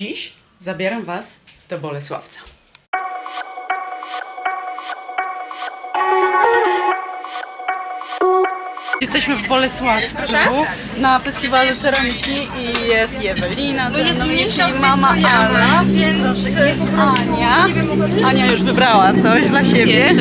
Dziś zabieram Was do Bolesławca. Jesteśmy w Bolesławcu na festiwalu ceramiki i jest Ewelina, ze mną jest i mama Ala, więc Ania. Ania już wybrała coś dla siebie.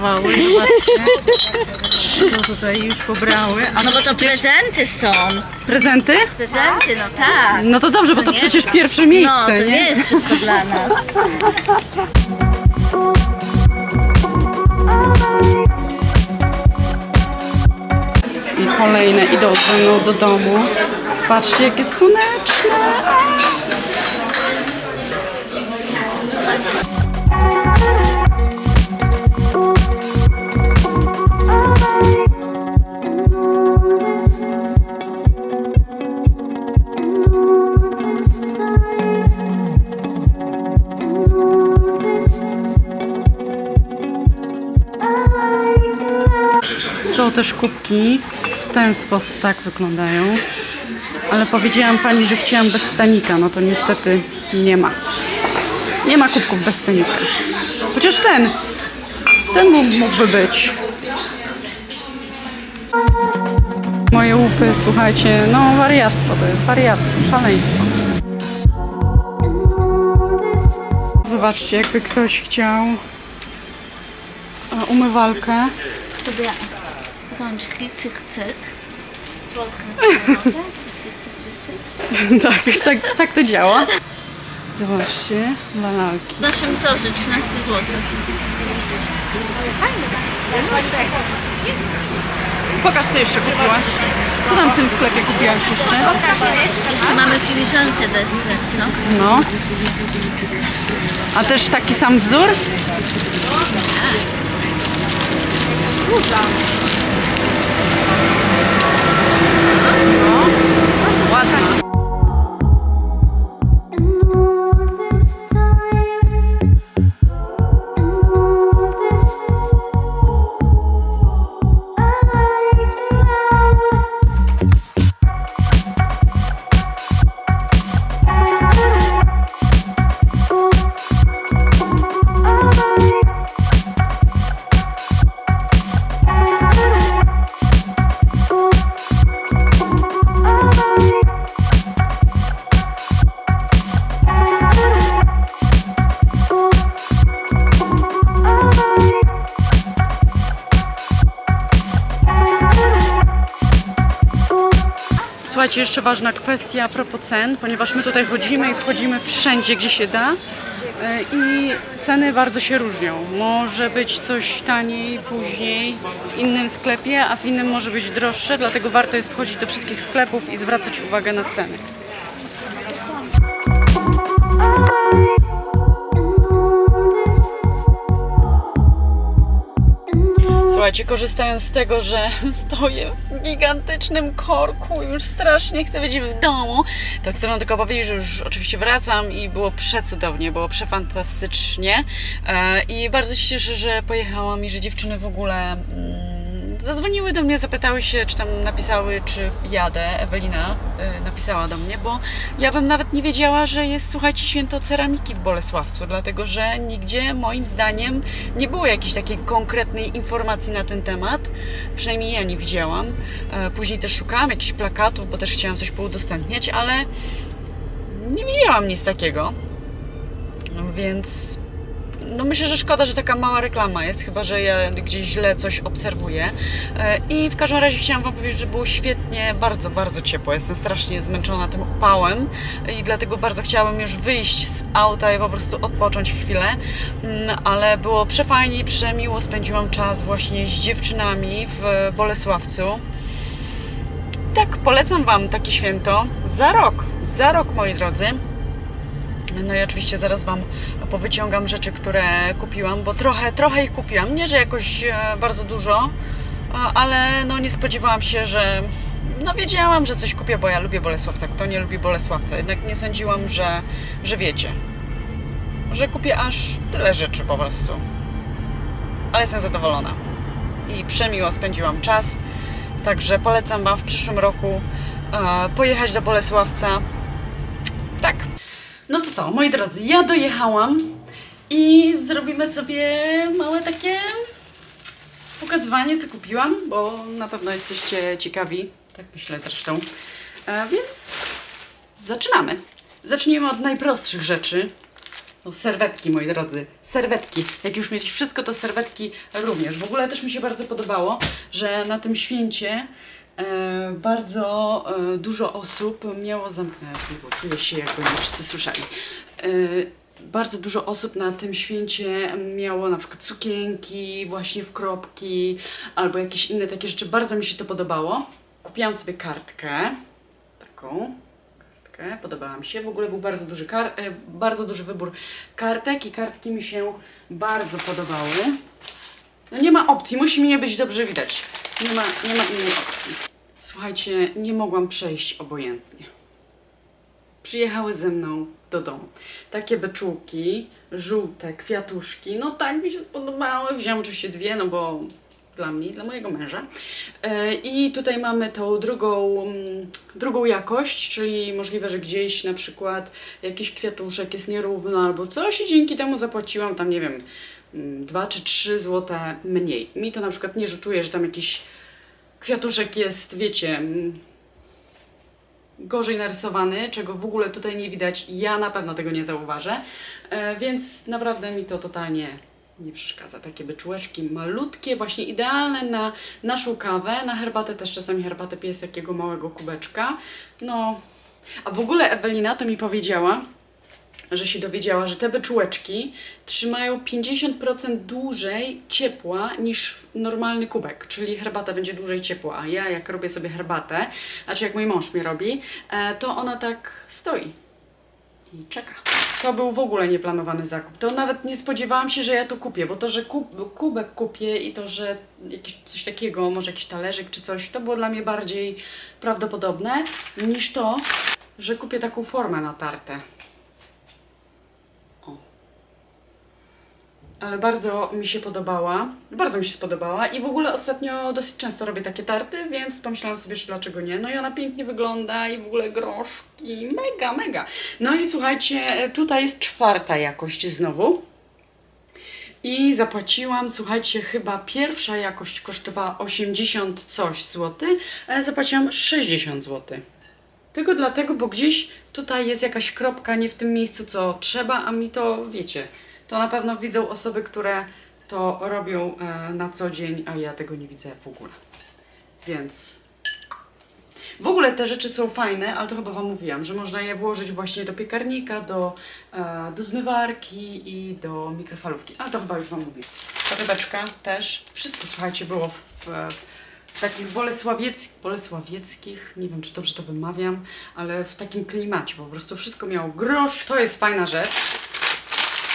Wariowały, zobaczcie. Co tutaj już pobrały. A No bo to przecież prezenty są. prezenty? Prezenty, no tak. No to dobrze, bo to nie? przecież pierwsze No, miejsce, to nie? nie jest wszystko dla nas. I kolejne idą ze mną do domu. Patrzcie, jakie słoneczne. Też kubki. W ten sposób tak wyglądają. Ale powiedziałam pani, że chciałam bez stanika. No to niestety nie ma. Nie ma kubków bez stanika. Chociaż ten. Ten mógł- mógłby być. Moje łupy, słuchajcie, no wariactwo to jest wariactwo, szaleństwo. Zobaczcie, jakby ktoś chciał e, umywalkę. Załącz cyk, cyk. tak, tak, tak to działa. Zobaczcie, lalki. W naszym wzorze 13 zł. Pokaż co jeszcze kupiłaś. Co tam w tym sklepie kupiłaś jeszcze? Jeszcze mamy filiżankę do espresso. No. A też taki sam wzór? No. Słuchajcie, jeszcze ważna kwestia a propos cen, ponieważ my tutaj chodzimy i wchodzimy wszędzie, gdzie się da. e, I ceny bardzo się różnią. Może być coś taniej później w innym sklepie, a w innym może być droższe, dlatego warto jest wchodzić do wszystkich sklepów i zwracać uwagę na ceny. Słuchajcie, korzystając z tego, że stoję gigantycznym korku, już strasznie chcę być w domu, to chcę Wam tylko powiedzieć, że już oczywiście wracam i było przecudownie, było przefantastycznie. E, i bardzo się cieszę, że pojechałam i że dziewczyny w ogóle mm, zadzwoniły do mnie, zapytały się, czy tam napisały, czy jadę. Ewelina e, napisała do mnie, bo ja bym nawet nie wiedziała, że jest, słuchajcie, święto ceramiki w Bolesławcu, dlatego że nigdzie moim zdaniem nie było jakiejś takiej konkretnej informacji na ten temat. Przynajmniej ja nie widziałam. E, Później też szukałam jakichś plakatów, bo też chciałam coś poudostępniać, ale nie widziałam nic takiego. Więc no myślę, że szkoda, że taka mała reklama jest, chyba że ja gdzieś źle coś obserwuję. E, I w każdym razie chciałam Wam powiedzieć, że było świetnie, bardzo, bardzo ciepło. Jestem strasznie zmęczona tym upałem i dlatego bardzo chciałabym już wyjść z auta i po prostu odpocząć chwilę. Mm, Ale było przefajnie przemiło. Spędziłam czas właśnie z dziewczynami w Bolesławcu. Tak, polecam Wam takie święto za rok. Za rok, moi drodzy. No i oczywiście zaraz Wam powyciągam rzeczy, które kupiłam, bo trochę, trochę ich kupiłam. Nie, że jakoś e, bardzo dużo, a- ale no nie spodziewałam się, że no wiedziałam, że coś kupię, bo ja lubię Bolesławca. Kto nie lubi Bolesławca? Jednak nie sądziłam, że, że wiecie, że kupię aż tyle rzeczy po prostu. Ale jestem zadowolona. I przemiło spędziłam czas. Także polecam Wam w przyszłym roku e, pojechać do Bolesławca. Tak. No to co, moi drodzy, ja dojechałam i zrobimy sobie małe takie pokazywanie, co kupiłam, bo na pewno jesteście ciekawi. Tak myślę zresztą. E, więc zaczynamy. Zaczniemy od najprostszych rzeczy. No, serwetki, moi drodzy. Serwetki. Jak już mieć wszystko, to serwetki również. W ogóle też mi się bardzo podobało, że na tym święcie bardzo e, dużo osób miało drzwi, bo czuję się, jakby nie wszyscy słyszeli. E, bardzo dużo osób na tym święcie miało na przykład sukienki, właśnie w kropki, albo jakieś inne takie rzeczy. Bardzo mi się to podobało. Kupiłam sobie kartkę, taką kartkę, podobała mi się. W ogóle był bardzo duży, e, bardzo duży wybór kartek i kartki mi się bardzo podobały. No nie ma opcji, musi mnie być dobrze widać. Nie ma, nie ma innej opcji. Słuchajcie, nie mogłam przejść obojętnie. Przyjechały ze mną do domu. Takie beczułki, żółte, kwiatuszki, no tak mi się spodobały. Wziąłam oczywiście dwie, no bo dla mnie, dla mojego męża. E, I tutaj mamy tą drugą, mm, drugą jakość, czyli możliwe, że gdzieś na przykład jakiś kwiatuszek jest nierówno albo coś i dzięki temu zapłaciłam tam, nie wiem, 2 czy 3 złote mniej. Mi to na przykład nie rzutuje, że tam jakiś kwiatuszek jest, wiecie, gorzej narysowany, czego w ogóle tutaj nie widać. Ja na pewno tego nie zauważę, e, więc naprawdę mi to totalnie nie przeszkadza. Takie beczułeczki malutkie, właśnie idealne na naszą kawę, na herbatę też czasami herbatę piję z takiego małego kubeczka. No, a w ogóle Ewelina to mi powiedziała, że się dowiedziała, że te beczułeczki trzymają 50% dłużej ciepła niż normalny kubek, czyli herbata będzie dłużej ciepła, a ja jak robię sobie herbatę, znaczy jak mój mąż mi robi, e, to ona tak stoi i czeka. To był w ogóle nieplanowany zakup. To nawet nie spodziewałam się, że ja to kupię, bo to, że kub, kubek kupię i to, że jakieś coś takiego, może jakiś talerzyk czy coś, to było dla mnie bardziej prawdopodobne niż to, że kupię taką formę na tartę. Ale bardzo mi się podobała. Bardzo mi się spodobała i w ogóle ostatnio dosyć często robię takie tarty, więc pomyślałam sobie, że dlaczego nie. No i ona pięknie wygląda i w ogóle groszki. Mega, mega. No i słuchajcie, tutaj jest czwarta jakość znowu. I zapłaciłam, słuchajcie, chyba pierwsza jakość kosztowała 80 coś złotych, a ja zapłaciłam 60 złotych. Tylko dlatego, bo gdzieś tutaj jest jakaś kropka nie w tym miejscu, co trzeba, a mi to wiecie. To na pewno widzą osoby, które to robią e, na co dzień, a ja tego nie widzę w ogóle. Więc w ogóle te rzeczy są fajne, ale to chyba Wam mówiłam, że można je włożyć właśnie do piekarnika, do, e, do zmywarki i do mikrofalówki. Ale to chyba już Wam mówię. Ta rybeczka też. Wszystko, słuchajcie, było w, w, takich bolesławieckich, bolesławieckich, nie wiem czy dobrze to wymawiam, ale w takim klimacie po prostu wszystko miało grosz. To jest fajna rzecz.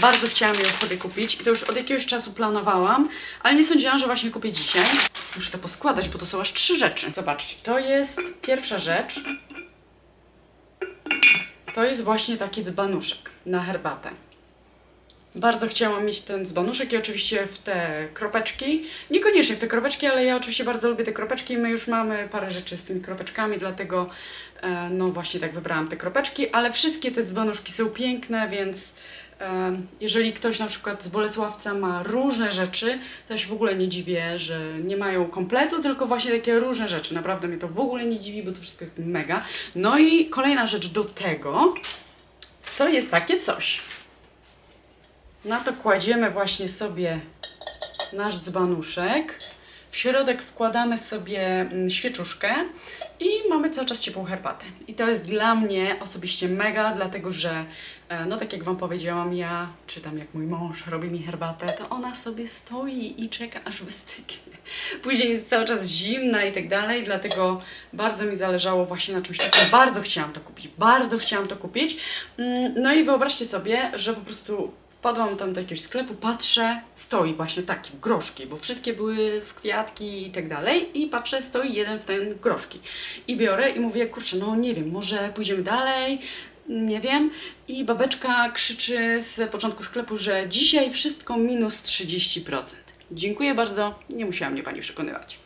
Bardzo chciałam ją sobie kupić i to już od jakiegoś czasu planowałam, ale nie sądziłam, że właśnie kupię dzisiaj. Muszę to poskładać, bo to są aż trzy rzeczy. Zobaczcie, to jest pierwsza rzecz. To jest właśnie taki dzbanuszek na herbatę. Bardzo chciałam mieć ten dzbanuszek i oczywiście w te kropeczki. Niekoniecznie w te kropeczki, ale ja oczywiście bardzo lubię te kropeczki i my już mamy parę rzeczy z tymi kropeczkami, dlatego e, no właśnie tak wybrałam te kropeczki, ale wszystkie te dzbanuszki są piękne, więc jeżeli ktoś na przykład z Bolesławca ma różne rzeczy, to się w ogóle nie dziwię, że nie mają kompletu, tylko właśnie takie różne rzeczy. Naprawdę mnie to w ogóle nie dziwi, bo to wszystko jest mega. No i kolejna rzecz do tego, to jest takie coś. Na to kładziemy właśnie sobie nasz dzbanuszek. W środek wkładamy sobie mm, świeczuszkę i mamy cały czas ciepłą herbatę. I to jest dla mnie osobiście mega, dlatego że, e, no tak jak Wam powiedziałam, ja, czy tam jak mój mąż robi mi herbatę, to ona sobie stoi i czeka aż wystygnie. Później jest cały czas zimna i tak dalej, dlatego bardzo mi zależało właśnie na czymś takim. Bardzo chciałam to kupić, bardzo chciałam to kupić. Mm, No i wyobraźcie sobie, że po prostu Wpadłam tam do jakiegoś sklepu, patrzę, stoi właśnie taki w groszki, bo wszystkie były w kwiatki i tak dalej. I patrzę, stoi jeden w ten groszki. I biorę i mówię, kurczę, no nie wiem, może pójdziemy dalej, nie wiem. I babeczka krzyczy z początku sklepu, że dzisiaj wszystko minus 30%. Dziękuję bardzo, nie musiała mnie pani przekonywać.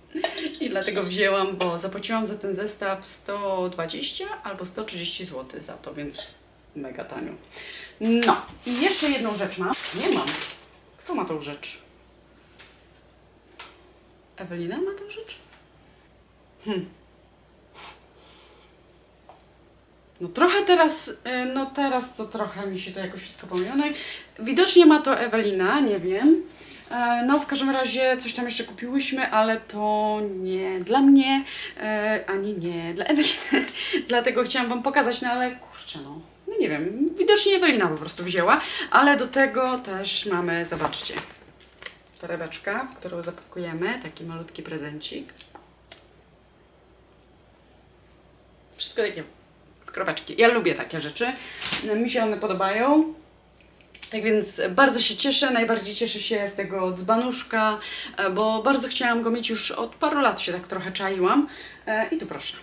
I dlatego wzięłam, bo zapłaciłam za ten zestaw 120 albo 130 zł za to, więc mega tanio. No, i jeszcze jedną rzecz mam. Nie mam. Kto ma tą rzecz? Ewelina ma tą rzecz? Hm. No trochę teraz, y, no teraz to trochę mi się to jakoś wszystko pomyliło. No i widocznie ma to Ewelina, nie wiem. E, No w każdym razie coś tam jeszcze kupiłyśmy, ale to nie dla mnie, e, ani nie dla Eweliny. Dlatego chciałam Wam pokazać, no ale kurczę no nie wiem, widocznie Ewelina po prostu wzięła, ale do tego też mamy, zobaczcie, torebeczka, w którą zapakujemy, taki malutki prezencik. Wszystko takie kropeczki. Ja lubię takie rzeczy. Mi się one podobają. Tak więc bardzo się cieszę, najbardziej cieszę się z tego dzbanuszka, e, bo bardzo chciałam go mieć już od paru lat się tak trochę czaiłam. E, I tu proszę,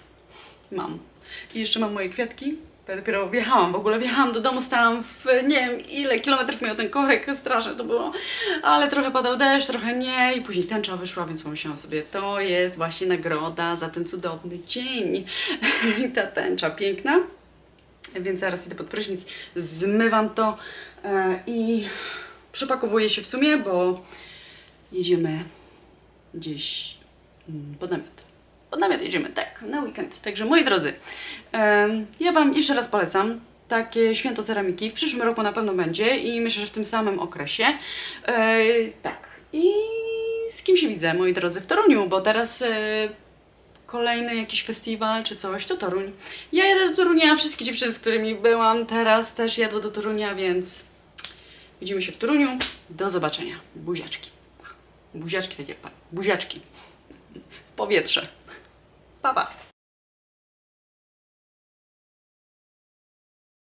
mam. I jeszcze mam moje kwiatki. Ja dopiero wjechałam, w ogóle wjechałam do domu, stałam w nie wiem ile kilometrów miał ten korek, straszne to było, ale trochę padał deszcz, trochę nie i później tęcza wyszła, więc pomyślałam sobie, to jest właśnie nagroda za ten cudowny dzień. I ta tęcza piękna. Więc zaraz idę pod prysznic, zmywam to e, i przepakowuję się w sumie, bo jedziemy gdzieś mm, pod namiot. Pod namiot jedziemy, tak, na weekend. Także moi drodzy, ja Wam jeszcze raz polecam takie święto ceramiki. W przyszłym roku na pewno będzie i myślę, że w tym samym okresie. E, tak. I z kim się widzę, moi drodzy, w Toruniu, bo teraz e, kolejny jakiś festiwal czy coś, to Toruń. Ja jadę do Torunia, wszystkie dziewczyny, z którymi byłam teraz też jadą do Torunia, więc widzimy się w Toruniu. Do zobaczenia. Buziaczki. Buziaczki takie, buziaczki. W powietrze. 爸爸。